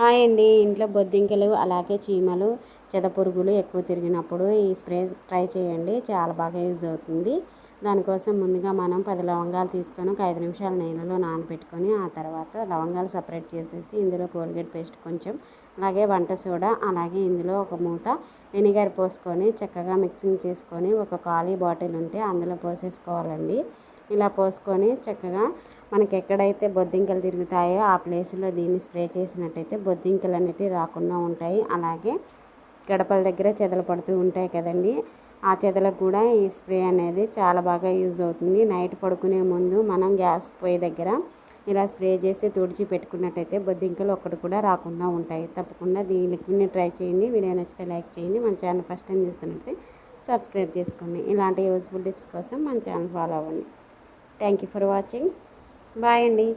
Hi అండి. ఇంట్లో బొద్దింకలు అలాగే చీమలు చెదపురుగులు ఎక్కువ తిరిగినప్పుడు ఈ స్ప్రే ట్రై చేయండి. చాలా బాగా యూజ్ అవుతుంది. దానికోసం ముందుగా మనం పది లవంగాలు తీసుకొని ఒక ఐదు నిమిషాలు నీళ్ళలో నానబెట్టుకొని ఆ తర్వాత లవంగాలు సపరేట్ చేసేసి ఇందులో కోల్గేట్ పేస్ట్ కొంచెం అలాగే వంట సోడా అలాగే ఇందులో ఒక మూత వెనిగర్ పోసుకొని చక్కగా మిక్సింగ్ చేసుకొని ఒక ఖాళీ బాటిల్ ఉంటే అందులో పోసేసుకోవాలండి. ఇలా పోసుకొని చక్కగా మనకి ఎక్కడైతే బొద్దింకలు తిరుగుతాయో ఆ ప్లేస్లో దీన్ని స్ప్రే చేసినట్టయితే బొద్దింకలు అనేవి రాకుండా ఉంటాయి. అలాగే గడపల దగ్గర చెదలు పడుతూ ఉంటాయి కదండి. ఆ చెదలకు కూడా ఈ స్ప్రే అనేది చాలా బాగా యూజ్ అవుతుంది. నైట్ పడుకునే ముందు మనం గ్యాస్ పొయ్యి దగ్గర ఇలా స్ప్రే చేసి తుడిచి పెట్టుకున్నట్టయితే బొద్దింకలు ఒక్కటి కూడా రాకుండా ఉంటాయి. తప్పకుండా దీని లిక్విడ్ని ట్రై చేయండి. వీడియో నచ్చితే లైక్ చేయండి. మన ఛానల్ ఫస్ట్ టైం చూస్తున్నట్లయితే సబ్స్క్రైబ్ చేసుకోండి. ఇలాంటి యూజ్ఫుల్ టిప్స్ కోసం మన ఛానల్ ఫాలో అవ్వండి. Thank you for watching. Bye అండి.